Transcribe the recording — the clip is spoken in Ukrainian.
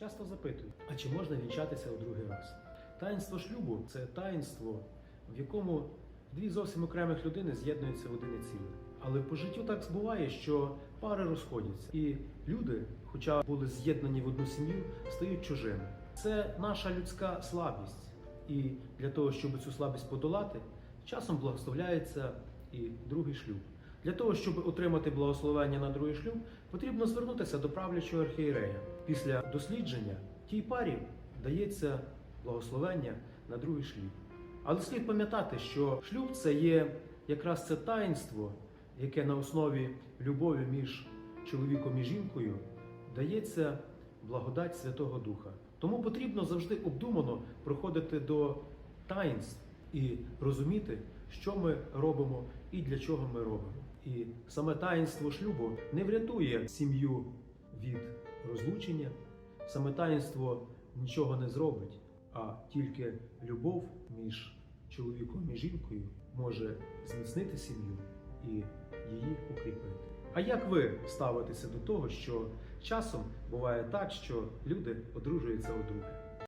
Часто запитують, а чи можна вінчатися у другий раз? Таїнство шлюбу це таїнство, в якому дві зовсім окремих людини з'єднуються в одне ціле. Але по життю так буває, що пари розходяться, і люди, хоча були з'єднані в одну сім'ю, стають чужими. Це наша людська слабість. І для того, щоб цю слабість подолати, часом благословляється і другий шлюб. Для того, щоб отримати благословення на другий шлюб, потрібно звернутися до правлячого архієрея. Після дослідження тій парі дається благословення на другий шлюб. Але слід пам'ятати, що шлюб це є якраз це таїнство, яке на основі любові між чоловіком і жінкою дається благодать Святого Духа. Тому потрібно завжди обдумано проходити до таїнств і розуміти, що ми робимо і для чого ми робимо. І саме таїнство шлюбу не врятує сім'ю від розлучення, саме таїнство нічого не зробить, а тільки любов між чоловіком і жінкою може зміцнити сім'ю і її укріпити. А як ви ставитеся до того, що часом буває так, що люди одружуються удруге?